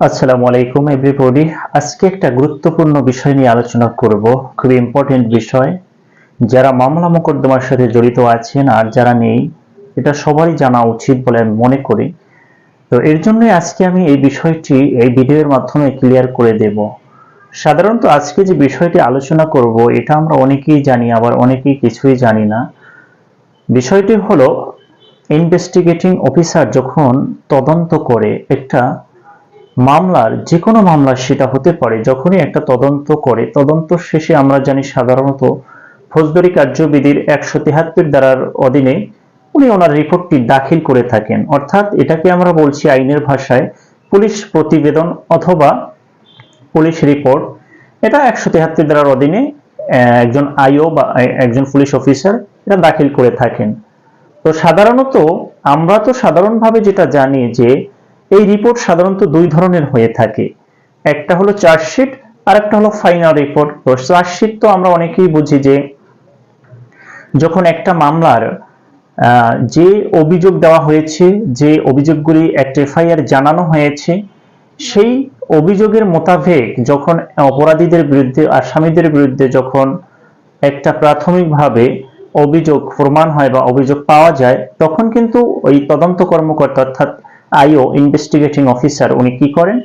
আসসালামু আলাইকুম এভরিবডি আজকে একটা গুরুত্বপূর্ণ বিষয় নিয়ে আলোচনা করব, খুবই ইম্পর্টেন্ট বিষয়। যারা মামলা মোকদ্দমার সাথে জড়িত আছেন আর যারা নেই, এটা সবারই জানা উচিত বলে আমি মনে করি। তো এর জন্য আজকে আমি এই বিষয়টি এই ভিডিওর মাধ্যমে ক্লিয়ার করে দেব। সাধারণত আজকে যে বিষয়টি আলোচনা করব, এটা আমরা অনেকেই জানি, আবার অনেকেই কিছুই জানি না। বিষয়টি হলো ইনভেস্টিগেটিং অফিসার যখন তদন্ত করে একটা মামলার যে কোনো মামলা সেটা হতে পারে যখনই একটা তদন্ত করে। তদন্ত শেষে আমরা জানি সাধারণত ফৌজদারি কার্যবিধির একশো তিহাত্তর ধারার অধীনে উনি ওনার রিপোর্টটি দাখিল করে থাকেন। অর্থাৎ এটাকে আমরা বলছি আইনের ভাষায় পুলিশ প্রতিবেদন অথবা পুলিশ রিপোর্ট। এটা একশো তিহাত্তর ধারার অধীনে একজন আইও বা একজন পুলিশ অফিসার এটা দাখিল করে থাকেন। তো সাধারণত আমরা তো সাধারণভাবে যেটা জানি যে এই রিপোর্ট সাধারণত দুই ধরনের হয়ে থাকে। একটা হলো চার্জশিট আর একটা হলো ফাইনাল রিপোর্ট চার্জশিট তো আমরা অনেকেই বুঝি যে যখন একটা মামলার যে অভিযোগ দেওয়া হয়েছে, যে অভিযোগগুলি একটা এফআইআর জানানো হয়েছে, সেই অভিযোগের মোতাবেক যখন অপরাধীদের বিরুদ্ধে, আসামিদের বিরুদ্ধে যখন একটা প্রাথমিকভাবে অভিযোগ প্রমাণ হয় বা অভিযোগ পাওয়া যায়, তখন কিন্তু ওই তদন্ত কর্মকর্তা অর্থাৎ আইও ইনভেস্টিগেটিং অফিসার উনি কি করেন?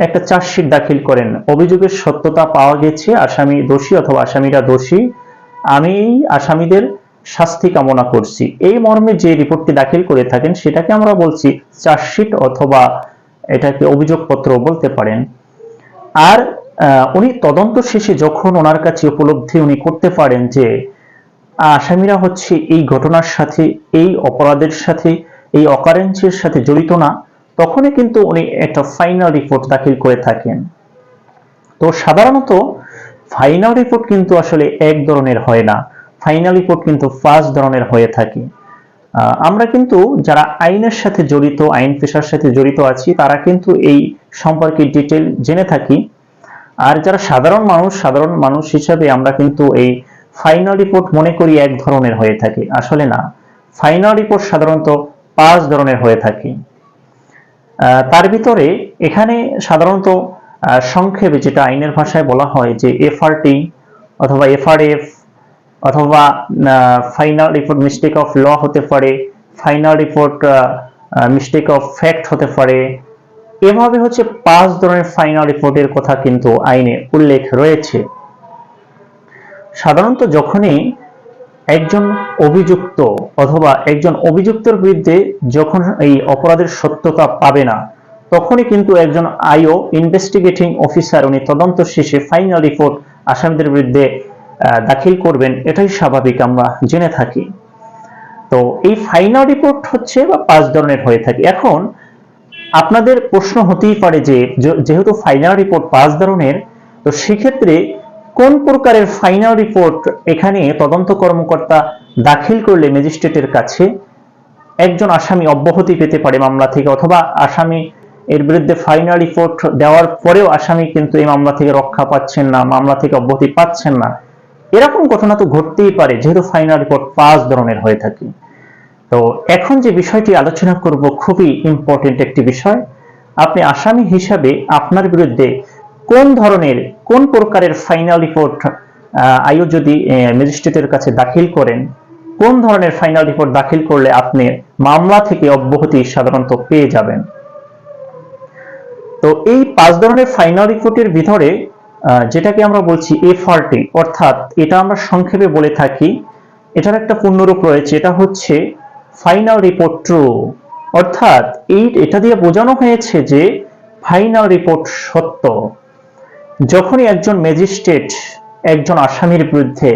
একটা চার্জশিট দাখিল করেন। অভিযোগের সত্যতা পাওয়া গেছে, আসামি দোষী অথবা আসামিরা দোষী। আমি আসামিদের শাস্তি কামনা করছি। এই মর্মে যে রিপোর্টটি দাখিল করে থাকেন, সেটাকে আমরা বলছি চার্জশিট অথবা এটাকে অভিযোগপত্র বলতে পারেন। আর উনি তদন্ত শেষে যখন ওনার কাছে উপলব্ধি উনি করতে পারেন যে আসামিরা হচ্ছে এই ঘটনার সাথে, এই অপরাধের সাথে এই অকারেন্সের সাথে জড়িত না, তখনই কিন্তু উনি একটা ফাইনাল রিপোর্ট দাখিল করে থাকেন। তো সাধারণত ফাইনাল রিপোর্ট কিন্তু আসলে এক ধরনের হয় না। ফাইনাল রিপোর্ট কিন্তু পাঁচ ধরনের হয়ে থাকে। আমরা কিন্তু যারা আইনের সাথে জড়িত, আইন পেশার সাথে জড়িত আছি, তারা কিন্তু এই সম্পর্কে ডিটেল জেনে থাকি। আর যারা সাধারণ মানুষ সাধারণ মানুষ হিসাবে আমরা কিন্তু এই ফাইনাল রিপোর্ট মনে করি এক ধরনের হয়ে থাকে। আসলে না। ফাইনাল রিপোর্ট সাধারণত পাঁচ ধরনের হয়ে থাকে। তার ভিতরে এখানে সাধারণত সংক্ষেপে যেটা আইনের ভাষায় বলা হয় যে এফআরটি অথবা এফআরএফ অথবা final report mistake of law হতে পারে final report mistake of fact হতে পারে। এভাবে হচ্ছে পাঁচ ধরনের ফাইনাল রিপোর্টের কথা কিন্তু আইনে উল্লেখ রয়েছে। সাধারণত যখনই একজন অভিযুক্ত অথবা একজন অভিযুক্তের বিরুদ্ধে যখন এই অপরাধের সত্যতা পাবে না, তখনই কিন্তু একজন আইও ইনভেস্টিগেটিং অফিসার উনি তদন্ত শেষে ফাইনাল রিপোর্ট আসামিদের বিরুদ্ধে দাখিল করবেন। এটাই স্বাভাবিক, আমরা জেনে থাকি। তো এই ফাইনাল রিপোর্ট হচ্ছে বা পাঁচ ধরনের হয়ে থাকে। এখন আপনাদের প্রশ্ন হতেই পারে যে যেহেতু ফাইনাল রিপোর্ট পাঁচ ধরনের, তো সেক্ষেত্রে কোন প্রকারের ফাইনাল রিপোর্ট এখানে তদন্ত কর্মকর্তা দাখিল করলে ম্যাজিস্ট্রেটের কাছে একজন আসামি অব্যাহতি পেতে পারে মামলা থেকে? অথবা আসামি এর বিরুদ্ধে ফাইনাল রিপোর্ট দেওয়ার পরেও আসামি কিন্তু এই মামলা থেকে রক্ষা পাচ্ছেন না, মামলা থেকে অব্যাহতি পাচ্ছেন না। এরকম ঘটনা তো ঘটতেই পারে, যেহেতু ফাইনাল রিপোর্ট পাঁচ ধরনের হয়ে থাকে। তো এখন যে বিষয়টি আলোচনা করব খুবই ইম্পর্টেন্ট একটি বিষয়। আপনি আসামি হিসাবে আপনার বিরুদ্ধে কোন ধরনের, কোন প্রকারের ফাইনাল রিপোর্ট আইও যদি ম্যাজিস্ট্রেটের কাছে দাখিল করেন, কোন ধরনের ফাইনাল রিপোর্ট দাখিল করলে আপনি মামলা থেকে অব্যাহতি সাধারণত পেয়ে যাবেন? তো এই পাঁচ ধরনের ফাইনাল রিপোর্টের ভিতরে যেটাকে আমরা বলছি এফআরটি অর্থাৎ এটা আমরা সংক্ষেপে বলে থাকি, এটার একটা পূর্ণরূপ রয়েছে, এটা হচ্ছে ফাইনাল রিপোর্ট ট্রু অর্থাৎ এই, এটা দিয়ে বোঝানো হয়েছে যে ফাইনাল রিপোর্ট সত্য। যখনই একজন ম্যাজিস্ট্রেট একজন আসামির বিরুদ্ধে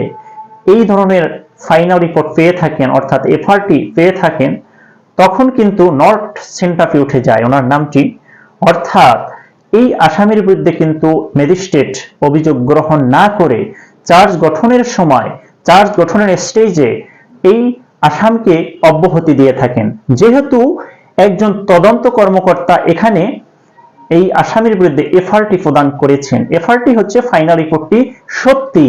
এই ধরনের ফাইনাল রিপোর্ট পেয়ে থাকেন, অর্থাৎ এফআরটি পেয়ে থাকেন, তখন কিন্তু নর্থ সেন্টাপে উঠে যায়। ওনার নামটি অর্থাৎ এই আসামির বিরুদ্ধে কিন্তু ম্যাজিস্ট্রেট অভিযোগ গ্রহণ না করে চার্জ গঠনের সময় চার্জ গঠনের স্টেজে এই আসামকে অব্যাহতি দিয়ে থাকেন। যেহেতু একজন তদন্ত কর্মকর্তা এখানে এই আসামির বিরুদ্ধে এফআরটি প্রদান করেছেন। এফআরটি হচ্ছে ফাইনাল রিপোর্টটি সত্যি।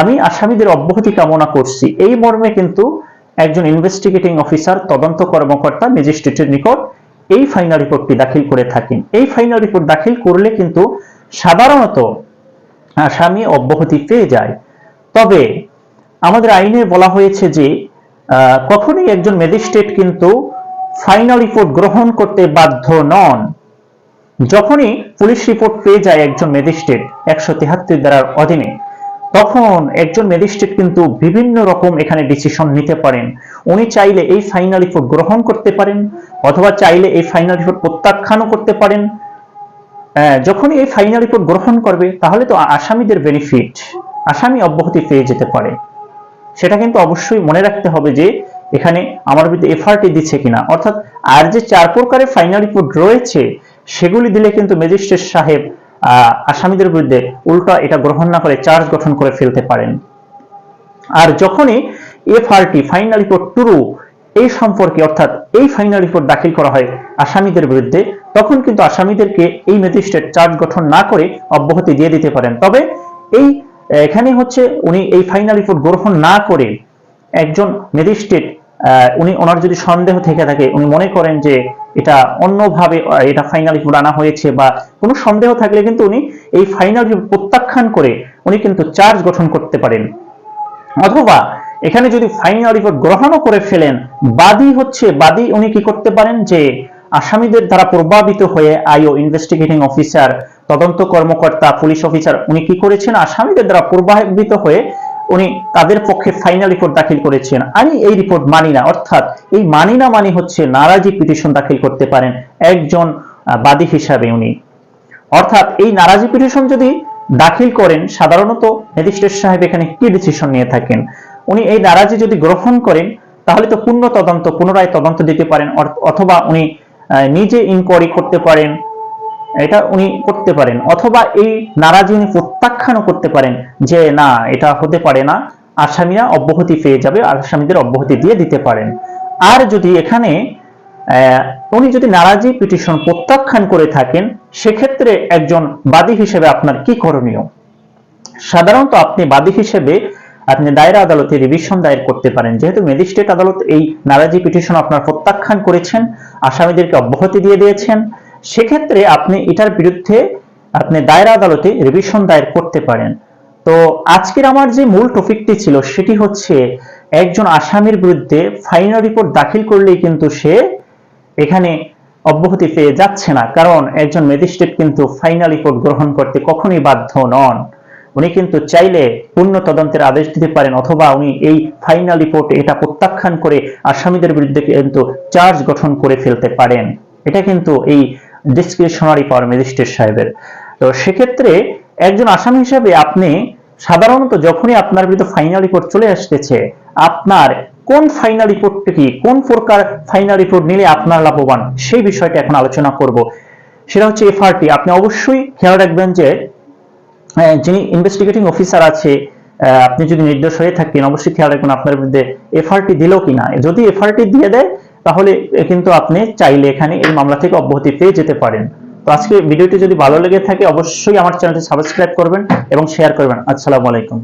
আমি আসামিদের অব্যাহতি কামনা করছি। এই মর্মে কিন্তু একজন ইনভেস্টিগেটিং অফিসার তদন্ত কর্মকর্তা ম্যাজিস্ট্রেটের নিকট এই ফাইনাল রিপোর্টটি দাখিল করে থাকেন। এই ফাইনাল রিপোর্ট দাখিল করলে কিন্তু সাধারণত আসামি অব্যাহতি পেয়ে যায়। তবে আমাদের আইনে বলা হয়েছে যে কখনোই একজন ম্যাজিস্ট্রেট কিন্তু ফাইনাল রিপোর্ট গ্রহণ করতে বাধ্য নন। যখনই পুলিশ রিপোর্ট পেয়ে যায় একজন ম্যাজিস্ট্রেট একশো তেহাত্তর ধারার অধীনে তখন একজন ম্যাজিস্ট্রেট কিন্তু বিভিন্ন রকম এখানে ডিসিশন নিতে পারেন। উনি চাইলে এই ফাইনাল রিপোর্ট গ্রহণ করতে পারেন অথবা চাইলে এই ফাইনাল রিপোর্ট প্রত্যাখ্যানও করতে পারেন। আহ, যখনই এই ফাইনাল রিপোর্ট গ্রহণ করবে তাহলে তো আসামিদের বেনিফিট আসামি অব্যাহতি পেয়ে যেতে পারে। সেটা কিন্তু অবশ্যই মনে রাখতে হবে যে এখানে আমার বিরুদ্ধে এফআরটি দিচ্ছে কিনা। অর্থাৎ আর যে চার প্রকারের ফাইনাল রিপোর্ট রয়েছে সেগুলি দিলে কিন্তু ম্যাজিস্ট্রেট সাহেব আসামিদের বিরুদ্ধে উল্টা এটা গ্রহণ না করে চার্জ গঠন করে ফেলতে পারেন। আর যখনই এফআরটি ফাইনাল রিপোর্ট ট্রু এই সম্পর্কে অর্থাৎ এই ফাইনাল রিপোর্ট দাখিল করা হয় আসামিদের বিরুদ্ধে, তখন কিন্তু আসামিদেরকে এই ম্যাজিস্ট্রেট চার্জ গঠন না করে অব্যাহতি দিয়ে দিতে পারেন। তবে এই, এখানে হচ্ছে উনি এই ফাইনাল রিপোর্ট গ্রহণ না করে একজন ম্যাজিস্ট্রেট উনি ওনার যদি সন্দেহ থেকে থাকে, উনি মনে করেন যে এটা অন্যভাবে এটা ফাইনাল রিপোর্ট আনা হয়েছে বা কোনো সন্দেহ থাকলে কিন্তু উনি এই ফাইনাল রিপোর্ট প্রত্যাখ্যান করে উনি কিন্তু চার্জ গঠন করতে পারেন। অথবা এখানে যদি ফাইনাল রিপোর্ট গ্রহণও করে ফেলেন, বাদী হচ্ছে, বাদী উনি কি করতে পারেন যে আসামিদের দ্বারা প্রভাবিত হয়ে আইও ইনভেস্টিগেটিং অফিসার তদন্ত কর্মকর্তা পুলিশ অফিসার উনি কি করেছেন? আসামিদের দ্বারা প্রভাবিত হয়ে উনি তাদের পক্ষে ফাইনাল রিপোর্ট দাখিল করেছেন। আমি এই রিপোর্ট মানি না। অর্থাৎ এই মানি না মানি হচ্ছে নারাজি পিটিশন দাখিল করতে পারেন একজন বাদী হিসাবে উনি। অর্থাৎ এই নারাজি পিটিশন যদি দাখিল করেন, সাধারণত ম্যাজিস্ট্রেট সাহেব এখানে কি ডিসিশন নিয়ে থাকেন? উনি এই নারাজি যদি গ্রহণ করেন, তাহলে তো পূর্ণ তদন্ত, পুনরায় তদন্ত দিতে পারেন অথবা উনি নিজে ইনকোয়ারি করতে পারেন এটা উনি করতে পারেন। অথবা এই নারাজি উনি প্রত্যাখ্যানও করতে পারেন যে, না, এটা হতে পারে না। আসামিরা অব্যাহতি পেয়ে যাবে আসামিদের অব্যাহতি দিয়ে দিতে পারেন। আর যদি এখানে উনি যদি নারাজি পিটিশন প্রত্যাখ্যান করে থাকেন, সেক্ষেত্রে একজন বাদী হিসেবে আপনার কি করণীয়? সাধারণত আপনি বাদী হিসেবে আপনি দায়রা আদালতে রিভিশন দায়ের করতে পারেন। যেহেতু ম্যাজিস্ট্রেট আদালত এই নারাজি পিটিশন আপনার প্রত্যাখ্যান করেছেন, আসামিদেরকে অব্যাহতি দিয়ে দিয়েছেন সেক্ষেত্রে আপনি এটার বিরুদ্ধে আপনি দায়রা আদালতে রিভিশন দায়ের করতে পারেন। তো আজকের আমার যে মূল টপিকটি ছিল, সেটি হচ্ছে একজন আসামির বিরুদ্ধে ফাইনাল রিপোর্ট দাখিল করলেই কিন্তু সে এখানে অব্যাহতি পেয়ে যাচ্ছে না। কারণ একজন ম্যাজিস্ট্রেট কিন্তু ফাইনাল রিপোর্ট গ্রহণ করতে কখনোই বাধ্য নন। উনি কিন্তু চাইলে পূর্ণ তদন্তের আদেশ দিতে পারেন, অথবা উনি এই ফাইনাল রিপোর্ট এটা প্রত্যাখ্যান করে আসামিদের বিরুদ্ধে কিন্তু চার্জ গঠন করে ফেলতে পারেন। এটা কিন্তু এই ডিসক্রিপশনারি পাওয়ার ম্যাজিস্ট্রেট সাহেবের। তো সেক্ষেত্রে একজন আসামি হিসেবে আপনি সাধারণত যখনই আপনার বিরুদ্ধে ফাইনাল রিপোর্ট চলে আসতেছে, আপনার কোন ফাইনাল রিপোর্টটি কি, কোন প্রকার ফাইনাল রিপোর্ট নিলে আপনার লাভবান, সেই বিষয়টা এখন আলোচনা করব। সেটা হচ্ছে এফআরটি আপনি অবশ্যই খেয়াল রাখবেন যে যিনি ইনভেস্টিগেটিং অফিসার আছে আপনি যদি নির্দোষ হয়ে থাকেন, অবশ্যই খেয়াল রাখবেন আপনার বিরুদ্ধে এফআরটি দিল কিনা। যদি এফআরটি দিয়ে দেয় তাহলে কিন্তু আপনি চাইলে এখানে এই মামলা থেকে অব্যাহতি পেয়ে যেতে পারেন। তো আজকে ভিডিওটি যদি ভালো লেগে থাকে, অবশ্যই আমার চ্যানেলটি সাবস্ক্রাইব করবেন এবং শেয়ার করবেন। আসসালামু আলাইকুম।